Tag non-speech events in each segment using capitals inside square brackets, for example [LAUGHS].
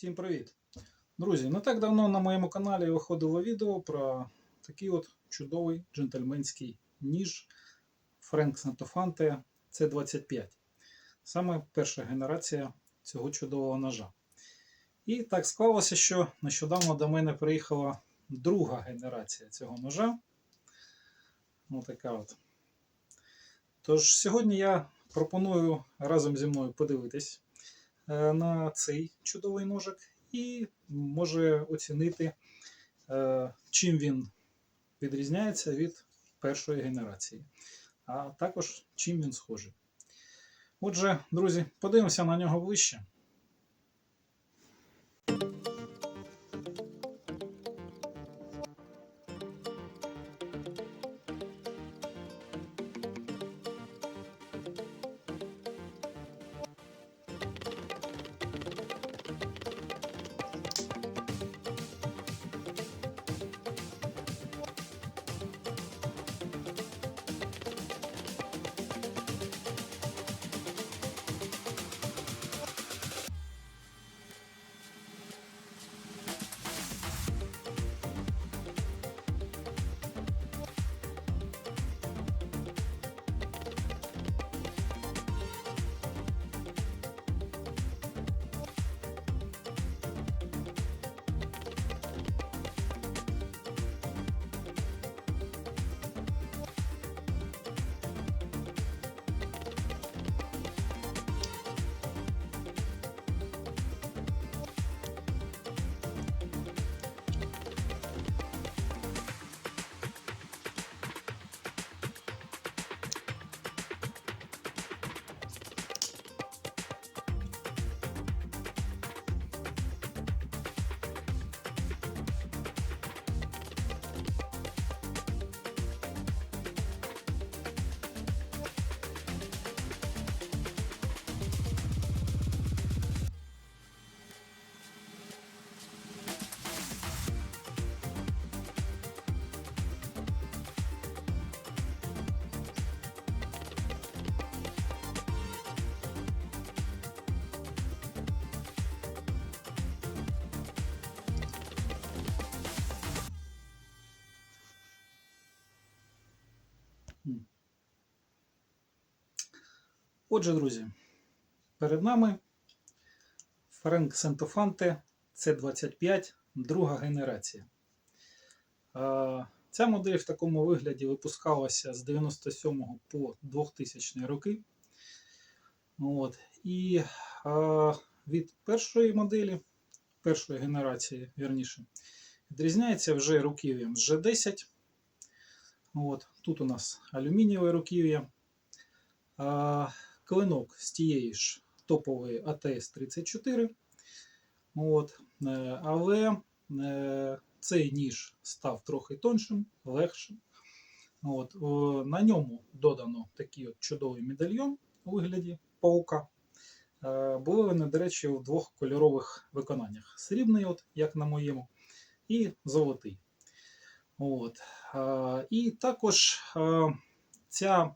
Всім привіт! Друзі, не так давно на моєму каналі виходило відео про такий от чудовий джентльменський ніж Френк Сантофанте C25. Саме перша генерація цього чудового ножа. І так склалося, що нещодавно до мене приїхала друга генерація цього ножа. Ось така от. Тож сьогодні я пропоную разом зі мною подивитись на цей чудовий ножик і може оцінити, е, чим він відрізняється від першої генерації, а також чим він схожий. Отже, друзі, подивимося на нього ближче. Отже, друзі, перед нами Френк Сентофанте C25, друга генерація. Ця модель в такому вигляді випускалася з 97 по 2000 роки. От. І від першої моделі, першої генерації, вірніше, відрізняється вже руків'ям з G10. От. Тут у нас алюмінієве руків'я. Клинок з тієї ж топової АТС-34. От. е, Але е, цей ніж став трохи тоншим, легшим. От. На ньому додано такий от чудовий медальйон у вигляді паука. Е, Були вони, до речі, у двох кольорових виконаннях: срібний, от, як на моєму, і золотий. От. І також ця е,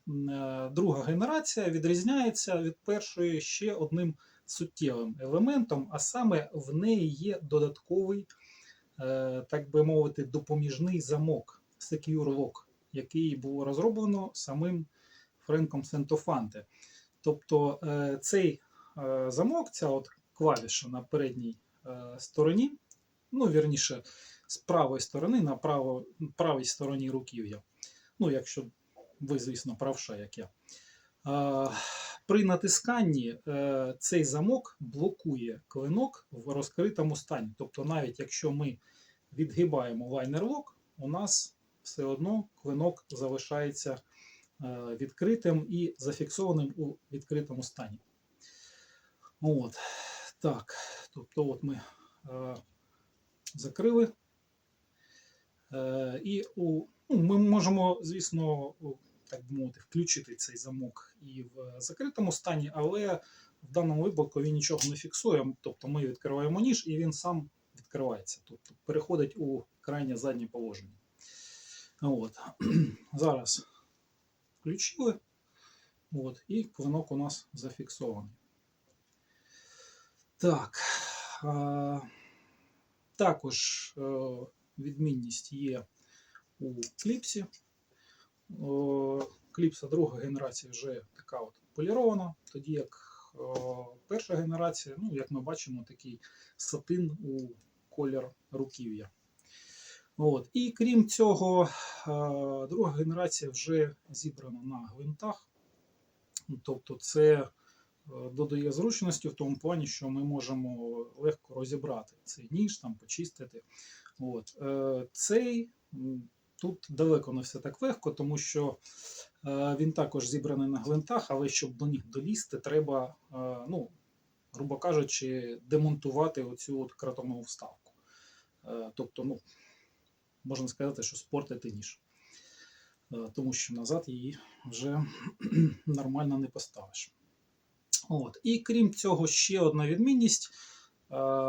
друга генерація відрізняється від першої ще одним суттєвим елементом, а саме в неї є додатковий, е, так би мовити, допоміжний замок Secure Lock, який було розроблено самим Френком Сентофанте. Тобто е, цей замок, ця от клавіша на передній стороні, ну, вірніше, з правої сторони на право, правій стороні руків'я. Ну, якщо ви, звісно, правша, як я. При натисканні е, цей замок блокує клинок в розкритому стані. Тобто, навіть якщо ми відгибаємо лайнер-лок, у нас все одно клинок залишається е, відкритим і зафіксованим у відкритому стані. От. Так. Тобто, от ми е, закрили. І у, ну, ми можемо, звісно, так би мовити, включити цей замок і в закритому стані, але в даному випадку він нічого не фіксує. Тобто ми відкриваємо ніж і він сам відкривається. Тобто переходить у крайнє заднє положення. От. [CLEARS THROAT] Зараз включили. От, і клинок у нас зафіксований. Так. Також е, відмінність є у кліпсі. Кліпса друга генерація вже така от полірована, тоді як перша генерація, ну, як ми бачимо, такий сатин у колір руків'я. От. І крім цього, е, друга генерація вже зібрана на гвинтах. Тобто це е, додає зручності в тому плані, що ми можемо легко розібрати цей ніж, там, почистити. От. Е, Цей тут далеко не все так легко, тому що е, він також зібраний на гвинтах, але щоб до них долізти, треба, е, ну, грубо кажучи, демонтувати оцю от кротонову вставку. Е, Тобто, ну, можна сказати, що спортити ніж. Тому що назад її вже [CLEARS THROAT] нормально не поставиш. От. І крім цього, ще одна відмінність.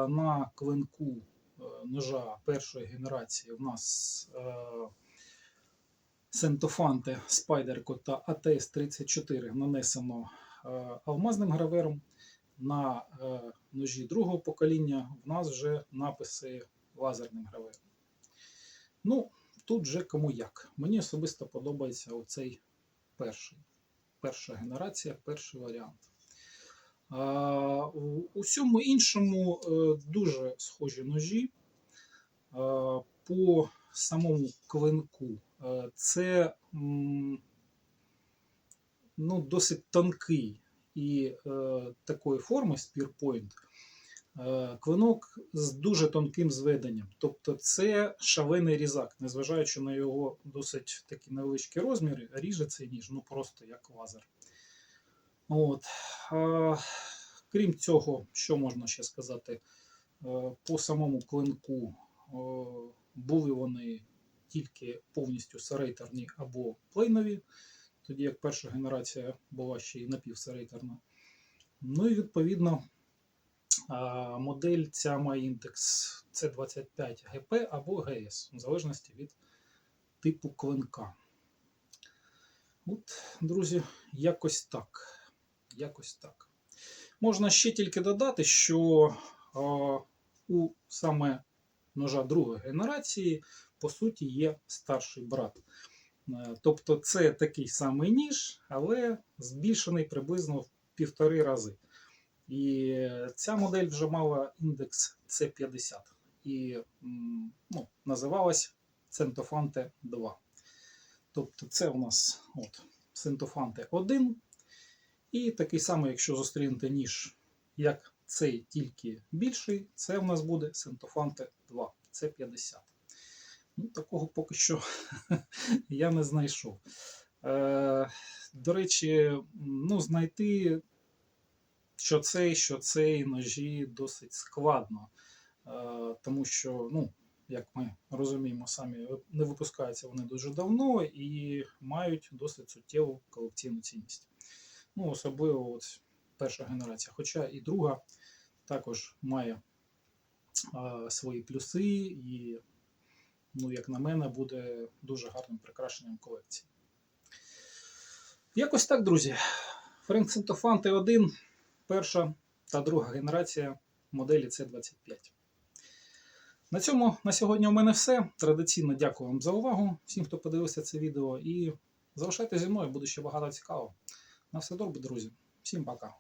На клинку ножа першої генерації в нас е, Сентофанте Спайдерко та АТС-34 нанесено е, алмазним гравером. На е, ножі другого покоління в нас вже написи лазерним гравером. Ну, тут вже кому як. Мені особисто подобається оцей перший. Перша генерація, перший варіант. У усьому іншому е, дуже схожі ножі. По самому клинку е, це ну, досить тонкий і е, такої форми. Е, Клинок з дуже тонким зведенням. Тобто це шалений різак, незважаючи на його досить такі невеличкі розміри, ріже цей ніж, ну просто як лазер. От. Крім цього, що можна ще сказати? Е, По самому клинку були вони тільки повністю серейтерні або плейнові, тоді як перша генерація була ще й напівсерейтерна. Ну і відповідно модель ця має індекс C25 GP або GS, в залежності від типу клинка. От, друзі, якось так. Якось так. Можна ще тільки додати, що у саме ножа другої генерації, по суті, є старший брат. Е, Тобто це такий самий ніж, але збільшений приблизно в півтори рази. І ця модель вже мала індекс C50 і ну, називалась Centofante 2. Тобто це у нас от, Centofante 1. І такий самий, якщо зустрінете ніж, як цей тільки більший, це у нас буде Centofante 2. Це 50. Ну, такого поки що [LAUGHS] я не знайшов. Е, до речі, ну, знайти, що цей, що цей ножі досить складно. Е, тому що, ну, як ми розуміємо, самі не випускаються вони дуже давно і мають досить суттєву колекційну цінність. Ну, особливо от перша генерація. Хоча і друга також має а, свої плюси, і, ну, як на мене, буде дуже гарним прикрашенням колекції. Якось так, друзі. Френк Сентофанте 1, перша та друга генерація моделі C25. На цьому на сьогодні у мене все. Традиційно дякую вам за увагу, всім, хто подивився це відео, і залишайтеся зі мною, буде ще багато цікавого. На все добре, друзі. Всім пока.